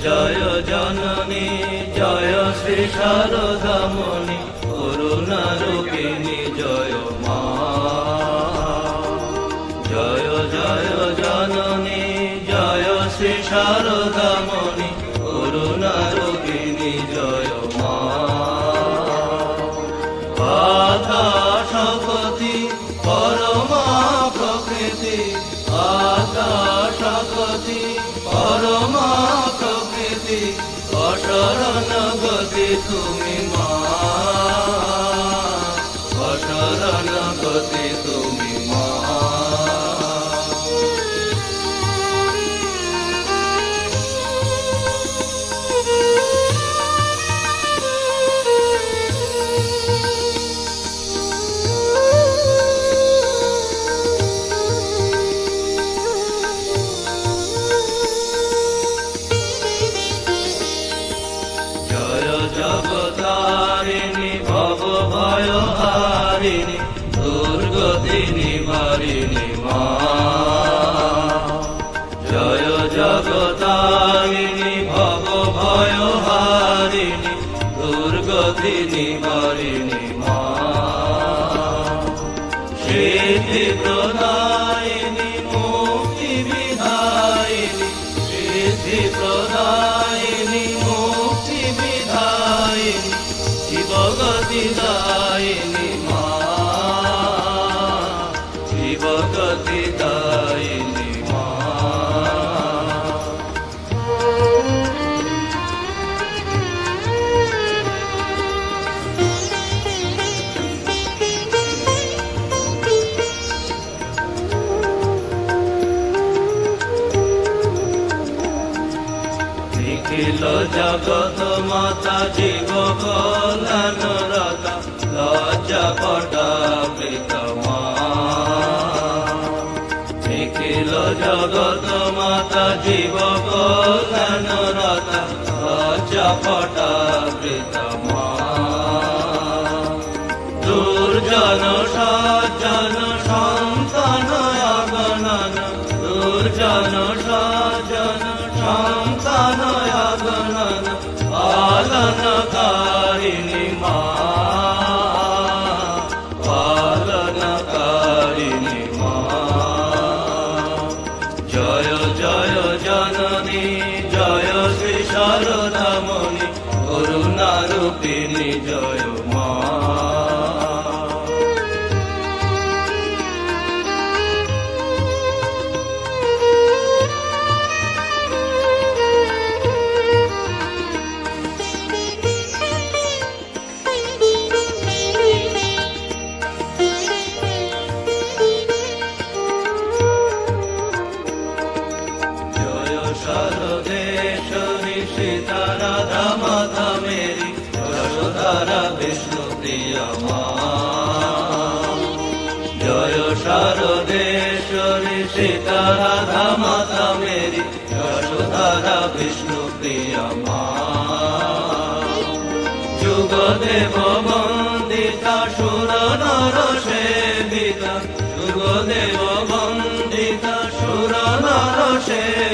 জয় জননী, জয় শ্রী শারদামণি করুণা রূপিণী জয় মা। জয় জয় জননী, জয় শ্রী শারদামণি করুণা রূপিণী জয় মা। আকাশপতি পরমা প্রকৃতি আকাশপতি পরমা অসরণ গতি তুমি মা হারিণী দুর্গতি নিবারিণী মা। জয় জগতারিণী, ভব ভয় হারিণী দুর্গতি নিবারিণী মা। সিদ্ধি প্রদায়িনী, মুক্তি বিধায়িনী সিদ্ধি প্রদায়িনী, মুক্তি বিধায়িনী, শিবগতি দায়িনী। নিখিল জগত মাতা জীব কল্যাণ রতা লজ্জা পটা প্রীতমা। নিখিল জগত মাতা জীব কল্যাণ রতা লজ্জা পটা প্রীতমা। শারদামণি করুণারূপিণী জয় মা। জয় শারদেশ্বরী জয় শারদেশ্বরী সীতারাধা মাতা মেরি যশোধারা বিষ্ণু প্রিয়া মা। যুগদেব বন্দিতা সুর নর সেবিতা যুগদেব বন্দিতা সুর নর সেবিতা